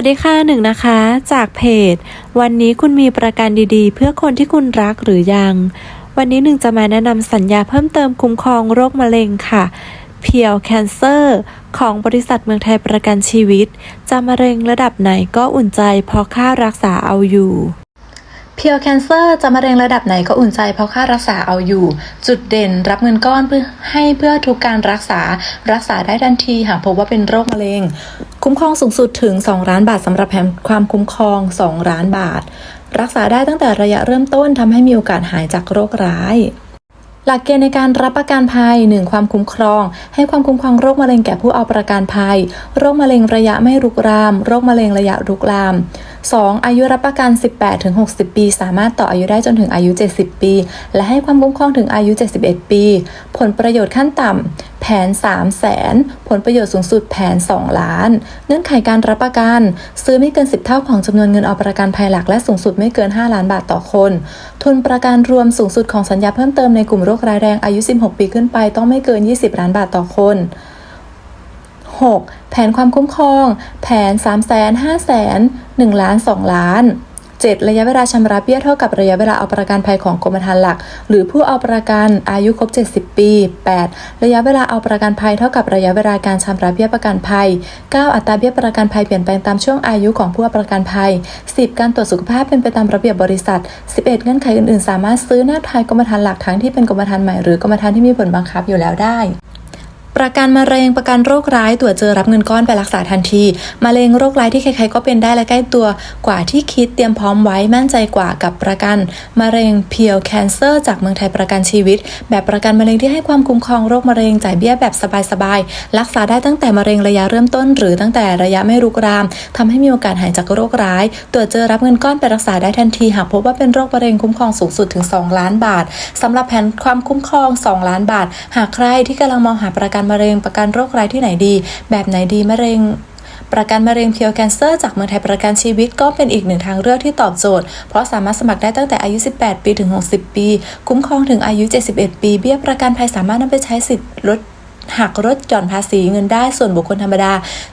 วัสดีค่ะหนึ่งนะคะ จากเพจ วันนี้คุณมีประกันดีๆ เพื่อคนที่คุณรักหรือยัง วันนี้หนึ่งจะมาแนะนำสัญญาเพิ่มเติมคุ้มครองโรคมะเร็งค่ะ เพียวแคนเซอร์ของบริษัทเมืองไทยประกันชีวิต จะมะเร็งระดับไหนก็อุ่นใจเพราะค่ารักษาเอาอยู่ เพียวแคนเซอร์จะมะเร็งระดับไหนก็อุ่นใจเพราะค่ารักษาเอาอยู่ จุดเด่นรับเงินก้อนเพื่อให้เพื่อทุกการรักษารักษาได้ทันทีหากพบว่าเป็นโรคมะเร็ง คุ้มครองสูงสุดถึง 2 ล้านบาทสำหรับแผนความคุ้มครอง 2 ล้านบาท รักษาได้ตั้งแต่ระยะเริ่มต้นทำให้มีโอกาสหายจากโรคร้ายหลักเกณฑ์ในการรับประกันภัย 1. ความคุ้มครอง ให้ความคุ้มครองโรคมะเร็งแก่ผู้เอาประกันภัย โรคมะเร็งระยะไม่รุกราม โรคมะเร็งระยะรุกราม 2. อายุรับประกัน 18-60 ปี สามารถต่ออายุได้จนถึงอายุ 70 ปี และให้ความคุ้มครองถึงอายุ 71 ปี ผลประโยชน์ขั้นต่ำแผน 3 0 0แสน ผลประโยชน์สูงสุดแผน 2 ล้าน เงื่อนไขการรับประกัน ซื้อไม่เกิน 10 เท่าของจำนวนเงินเอาประกันภัยหลักและสูงสุดไม่เกิน 5 ล้านบาทต่อคน ทุนประกันรวมสูงสุดของสัญญาเพิ่มเติมในกลุ่มโรคร้ายแรงอายุ 16 ปีขึ้นไปต้องไม่เกิน 20 ล้านบาทต่อคน 6. แผนความคุ้มครอง แผน3 5 0 0 0 0 1ล้าน 2 ล้าน 7. ระยะเวลาชำระเบี้ยเท่ากับระยะเวลาเอาประกันภัยของกรมธรรม์หลัก หรือผู้เอาประกันอายุครบ 70 ปี 8. ระยะเวลาเอาประกันภัยเท่ากับระยะเวลาการชำระเบี้ยประกันภัย 9. อัตราเบี้ยประกันภัยเปลี่ยนแปลงตามช่วงอายุของผู้เอาประกันภัย 10. การตรวจสุขภาพเป็นไปตามระเบียบบริษัท 11. เงื่อนไขอื่นๆ สามารถซื้อหน้าไทยกรมธรรม์หลักทั้งที่เป็นกรมธรรม์ใหม่หรือกรมธรรม์ที่มีผลบังคับอยู่แล้วได้ ประกันมะเร็งประกันโรคร้ายตรวจเจอรับเงินก้อนไปรักษาทันทีมะเร็งโรคร้ายที่ใครๆก็เป็นได้และใกล้ตัวกว่าที่คิดเตรียมพร้อมไว้มั่นใจกว่ากับประกันมะเร็งเพียวแคนเซอร์จากเมืองไทยประกันชีวิต แบบประกันมะเร็งที่ให้ความคุ้มครองโรคมะเร็งจ่ายเบี้ยแบบสบายๆรักษาได้ตั้งแต่มะเร็งระยะเริ่มต้น หรือตั้งแต่ระยะไม่รุกรามทำให้มีโอกาสหายจากโรคร้ายตรวจเจอรับเงินก้อนไปรักษาได้ทันที หากพบว่าเป็นโรคมะเร็งคุ้มครองสูงสุดถึง 2 ล้านบาทสำหรับแผนความคุ้มครอง 2 ล้านบาท หากใครที่กำลังมองหาประกันมะเร็ง ประกันโรคร้ายที่ไหนดี แบบไหนดีมะเร็งประกันมะเร็งเพียวแคนเซอร์จากเมืองไทยประกันชีวิตก็เป็นอีกหนึ่งทางเลือกที่ตอบโจทย์ เพราะสามารถสมัครได้ตั้งแต่อายุ 18 ปีถึง 60 ปี คุ้มครองถึงอายุ 71 ปี เบี้ยประกันภัยสามารถนำไปใช้สิทธิ์ลดหักลดหย่อนภาษีเงินได้ส่วนบุคคลธรรมดา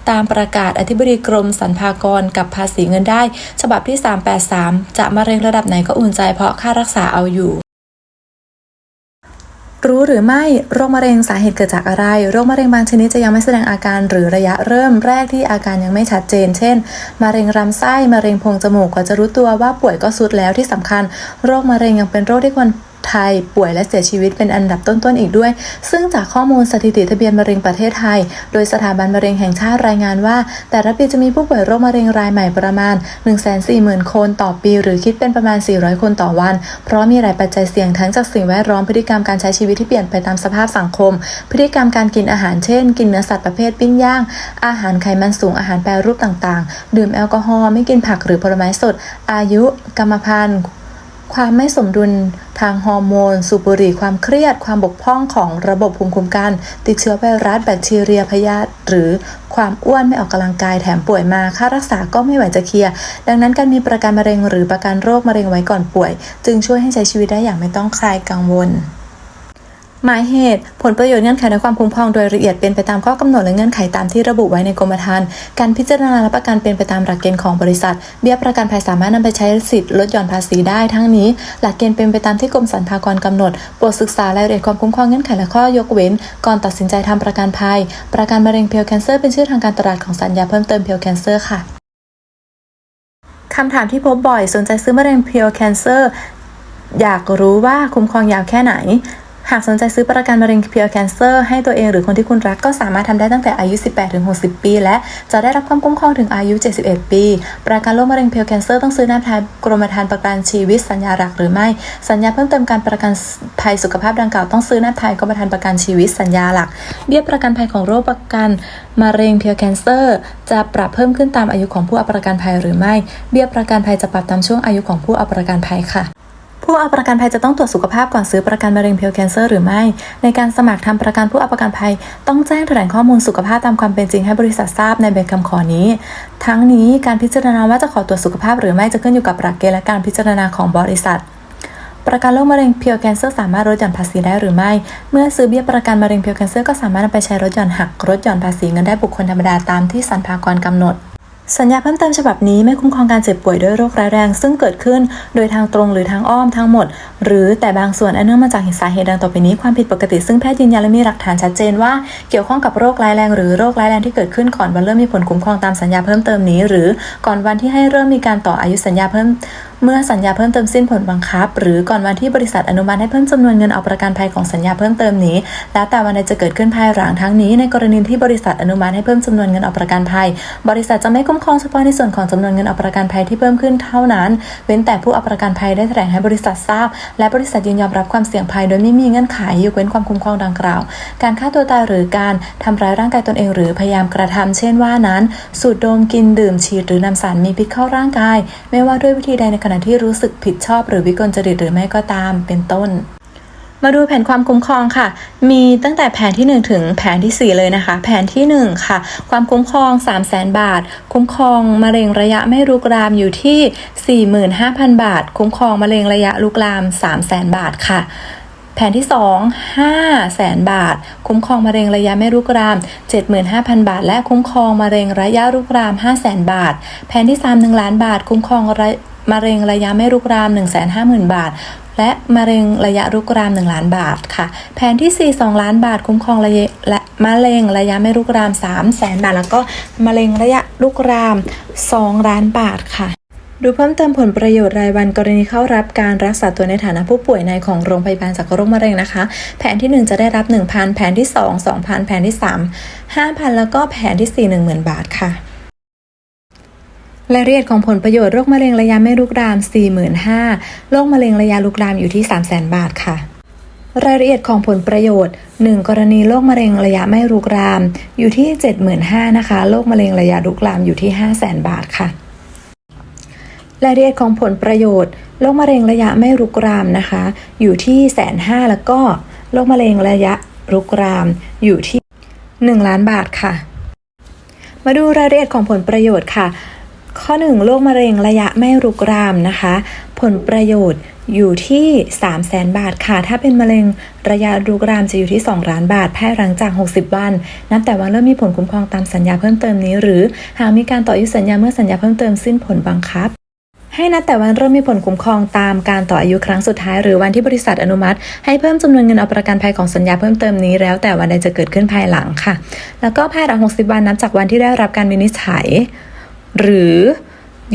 ตามประกาศอธิบดีกรมสรรพากรกับภาษีเงินได้ ฉบับที่ 383 จะมะเร็งระดับไหนก็อุ่นใจเพราะค่ารักษาเอาอยู่ รู้หรือไม่โรคมะเร็งสาเหตุเกิดจากอะไร โรคมะเร็งบางชนิดจะยังไม่แสดงอาการหรือระยะเริ่มแรกที่อาการยังไม่ชัดเจน เช่น มะเร็งลำไส้ มะเร็งโพรงจมูกกว่าจะรู้ตัวว่าป่วยก็สุดแล้วที่สำคัญ โรคมะเร็งยังเป็นโรคที่คน ไทย ป่วยและเสียชีวิตเป็นอันดับต้นๆอีกด้วย ซึ่งจากข้อมูลสถิติทะเบียนมะเร็งประเทศไทย โดยสถาบันมะเร็งแห่งชาติรายงานว่า แต่ละปีจะมีผู้ป่วยโรคมะเร็งรายใหม่ประมาณ 140,000 คนต่อปี หรือคิดเป็นประมาณ 400 คนต่อวัน เพราะมีหลายปัจจัยเสี่ยงทั้งจากสิ่งแวดล้อมพฤติกรรมการใช้ชีวิตที่เปลี่ยนไปตามสภาพสังคม พฤติกรรมการกินอาหารเช่น กินเนื้อสัตว์ประเภทปิ้งย่าง อาหารไขมันสูงอาหารแปรรูปต่างๆ ดื่มแอลกอฮอล์ไม่กินผักหรือผลไม้สด อายุ กรรมพันธุ์ ความไม่สมดุลทางฮอร์โมน สูบบุหรี่ความเครียด ความบกพร่องของระบบภูมิคุ้มกัน ติดเชื้อไวรัสแบคทีเรียพยาธิหรือความอ้วนไม่ออกกำลังกายแถมป่วยมา ค่ารักษาก็ไม่ไหวจะเคลียร์ ดังนั้นการมีประกันมะเร็งหรือประกันโรคมะเร็งไว้ก่อนป่วย จึงช่วยให้ใช้ชีวิตได้อย่างไม่ต้องคลายกังวล หมายเหตุ ผลประโยชน์เงื่อนไขและความคุ้มครองโดยละเอียดเป็นไปตามข้อกำหนดและเงื่อนไขตามที่ระบุไว้ในกรมธรรม์การพิจารณาและประกันเป็นไปตามหลักเกณฑ์ของบริษัท เบี้ยประกันภัยสามารถนำไปใช้สิทธิ์ลดหย่อนภาษีได้ทั้งนี้ หลักเกณฑ์เป็นไปตามที่กรมสรรพากรกำหนดโปรดศึกษารายละเอียดความคุ้มครองเงื่อนไขและข้อยกเว้น ก่อนตัดสินใจทำประกันภัย ประกันมะเร็งเพียวแคนเซอร์เป็นชื่อทางการตลาดของสัญญาเพิ่มเติมเพียวแคนเซอร์ค่ะคำถามที่พบบ่อยสนใจซื้อมะเร็งเพียวแคนเซอร์อยากรู้ว่าคุ้มครองยาวแค่ไหน หากสนใจซื้อประกันมะเร็งเพียวแคนเซอร์ให้ตัวเองหรือคนที่คุณรักก็สามารถทำได้ตั้งแต่อายุ 18ถึง60 ปี และจะได้รับความคุ้มครองถึงอายุ 71 ปี ประกันโรคมะเร็งเพียวแคนเซอร์ต้องซื้อหน้าทายกรมธรรม์ประกันชีวิตสัญญาหลักหรือไม่ สัญญาเพิ่มเติมการประกันภัยสุขภาพดังกล่าวต้องซื้อหน้าทายกรมธรรม์ประกันชีวิตสัญญาหลัก เบี้ยประกันภัยของโรคประกันมะเร็งเพียวแคนเซอร์จะปรับเพิ่มขึ้นตามอายุของผู้เอาประกันภัยหรือไม่ เบี้ยประกันภัยจะปรับตามช่วงอายุของผู้เอาประกันภัยค่ะ ผู้เอาประกันภัยจะต้องตรวจสุขภาพก่อนซื้อประกันมะเร็งเพียวแคนเซอร์หรือไม่ ในการสมัครทำประกันผู้เอาประกันภัย ต้องแจ้งแถลงข้อมูลสุขภาพตามความเป็นจริงให้บริษัททราบในใบคำขอนี้ ทั้งนี้การพิจารณาว่าจะขอตรวจสุขภาพหรือไม่จะขึ้นอยู่กับหลักเกณฑ์และการพิจารณาของบริษัทประกันโรคมะเร็งเพียวแคนเซอร์สามารถลดหย่อนภาษีได้หรือไม่ เมื่อซื้อเบี้ยประกันมะเร็งเพียวแคนเซอร์ก็สามารถนำไปใช้ลดหย่อนหักลดหย่อนภาษีเงินได้บุคคลธรรมดาตามที่สรรพากรกำหนด สัญญาเพิ่มเติมฉบับนี้ไม่คุ้มครองการเจ็บป่วยด้วยโรคร้ายแรง ซึ่งเกิดขึ้นโดยทางตรงหรือทางอ้อมทั้งหมด หรือแต่บางส่วนอันเนื่องมาจากเหตุสาเหตุดังต่อไปนี้ความผิดปกติซึ่งแพทย์ยืนยันและมีหลักฐานชัดเจนว่าเกี่ยวข้องกับโรคร้ายแรง หรือโรคร้ายแรงที่เกิดขึ้นก่อนวันเริ่มมีผลคุ้มครองตามสัญญาเพิ่มเติมนี้ หรือก่อนวันที่ให้เริ่มมีการต่ออายุสัญญาเพิ่มเมื่อสัญญาเพิ่มเติมสิ้นผลบังคับ หรือก่อนวันที่บริษัทอนุมัติให้เพิ่มจำนวนเงินเอาประกันภัยของสัญญาเพิ่มเติมนี้ แล้วแต่วันใดจะเกิดขึ้นภายหลังทั้งนี้ ในกรณีที่บริษัทอนุมัติให้เพิ่มจำนวนเงินเอาประกันภัย บริษัทจะไม่คุ้มครองเฉพาะในส่วนของจำนวนเงินเอาประกันภัยที่เพิ่มขึ้นเท่านั้น เว้นแต่ผู้เอาประกันภัยได้แถลงให้บริษัททราบ และบริษัทยินยอมรับความเสี่ยงภัย โดยไม่มีเงื่อนไขยกเว้นความคุ้มครองดังกล่าว การฆ่าตัวตายหรือการทำร้ายร่างกายตนเอง หรือพยายามกระทำเช่นว่านั้น สูดดมกินดื่มฉีดหรือนำสารมีพิษเข้าร่างกาย ไม่ว่าด้วยวิธีใดในขณะที่รู้สึกผิดชอบหรือวิกลจริตหรือไม่ก็ตามเป็นต้น มาดูแผนความคุ้มครองค่ะ มีตั้งแต่แผนที่ 1 ถึงแผนทีสี่ 4 เลยนะคะ แผนที่ 1 ค่ะ ความคุ้มครอง 3 0 0แสนบาท คุ้มครองมะเร็งระยะไม่รุกรามอยู่ที่ 45,000 บาท คุ้มครองมะเร็งระยะลุกลาม 3 0 0แสนบาทค่ะแผนที่ 2 5แสนบาท คุ้มครองมะเร็งระยะไม่รุกราม 75,000 บาท และคุ้มครองมะเร็งระยะรุกราม5แสนบาท แผนที่ 3 1 ล้านบาท คุ้มครองระ มะเร็งระยะไม่รุกราม 150,000 บาท และมะเร็งระยะรุกราม 1 ล้านบาทค่ะ แผนที่ 4 2 ล้านบาท คุ้มครองระยะและมะเร็งระยะไม่รุกราม3แสนบาท แล้วก็มะเร็งระยะรุกราม 2 ล้านบาทค่ะดูเพิ่มเติมผลประโยชน์รายวันกรณีเข้ารับการรักษาตัวในฐานะผู้ป่วยในของโรงพยาบาลจากโรคมะเร็งนะคะ แผนที่ 1 จะได้รับ 1,000 แผนที่ 2 2,000 แผนที่ 3 5,000 แล้วก็แผนที่ 4 10,000 บาทค่ะ รายละเอียดของผลประโยชน์โรคมะเร็งระยะไม่ลุกราม 45,000โรคมะเร็งระยะลุกรามอยู่ที่ 300,000 บาทค่ะ รายละเอียดของผลประโยชน์ 1 กรณีโรคมะเร็งระยะไม่ลุกราม อยู่ที่ 75,000นะคะ โรคมะเร็งระยะลุกรามอยู่ที่ 500,000 บาทค่ะ รายละเอียดของผลประโยชน์ โรคมะเร็งระยะไม่รุกรามนะคะ อยู่ที่แสนห้าแล้วก็โรคมะเร็งระยะรุกรามอยู่ที่ 1 ล้านบาทค่ะ มาดูรายละเอียดของผลประโยชน์ค่ะ ข้อ 1 โรคมะเร็งระยะไม่รุกรามนะคะ ผลประโยชน์อยู่ที่ 3 0 0แสนบาทค่ะ ถ้าเป็นมะเร็งระยะรุกรามจะอยู่ที่ 2 ล้านบาท แพทย์หลังจาก 60 วัน นับแต่วันเริ่มมีผลคุ้มครองตามสัญญาเพิ่มเติมนี้ หรือหากมีการต่ออายุสัญญาเมื่อสัญญาเพิ่มเติมสิ้นผลบังคับ ให้นับแต่วันเริ่มมีผลคุ้มครองตามการต่ออายุครั้งสุดท้าย หรือวันที่บริษัทอนุมัติ ให้เพิ่มจำนวนเงินเอาประกันภัยของสัญญาเพิ่มเติมนี้แล้วแต่วันใดจะเกิดขึ้นภายหลังค่ะ แล้วก็ภายหลัง 60 วันนับจากวันที่ได้รับการวินิจฉัย หรือ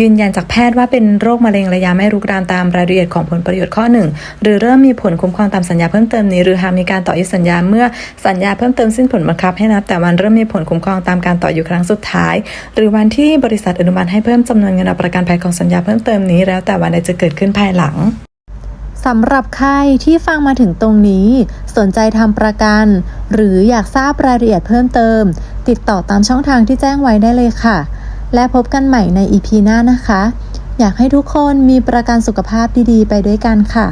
ยืนยันจากแพทย์ว่าเป็นโรคมะเร็งระยะไม่รุกรามตามรายละเอียดของผลประโยชน์ข้อหนึ่งหรือเริ่มมีผลคุ้มครองตามสัญญาเพิ่มเติมนี้ หรือหากมีการต่ออายุสัญญาเมื่อสัญญาเพิ่มเติมสิ้นผลบังคับให้นับแต่วันเริ่มมีผลคุ้มครองตามการต่ออายุครั้งสุดท้าย หรือวันที่บริษัทอนุมัติให้เพิ่มจำนวนเงินเอาประกันภัยของสัญญาเพิ่มเติมนี้แล้วแต่วันใดจะเกิดขึ้นภายหลังสำหรับใครที่ฟังมาถึงตรงนี้ สนใจทำประกัน หรืออยากทราบรายละเอียดเพิ่มเติม ติดต่อตามช่องทางที่แจ้งไว้ได้เลยค่ะ และพบกันใหม่ในอีพีหน้านะคะ อยากให้ทุกคนมีประกันสุขภาพดีๆ ไปด้วยกันค่ะ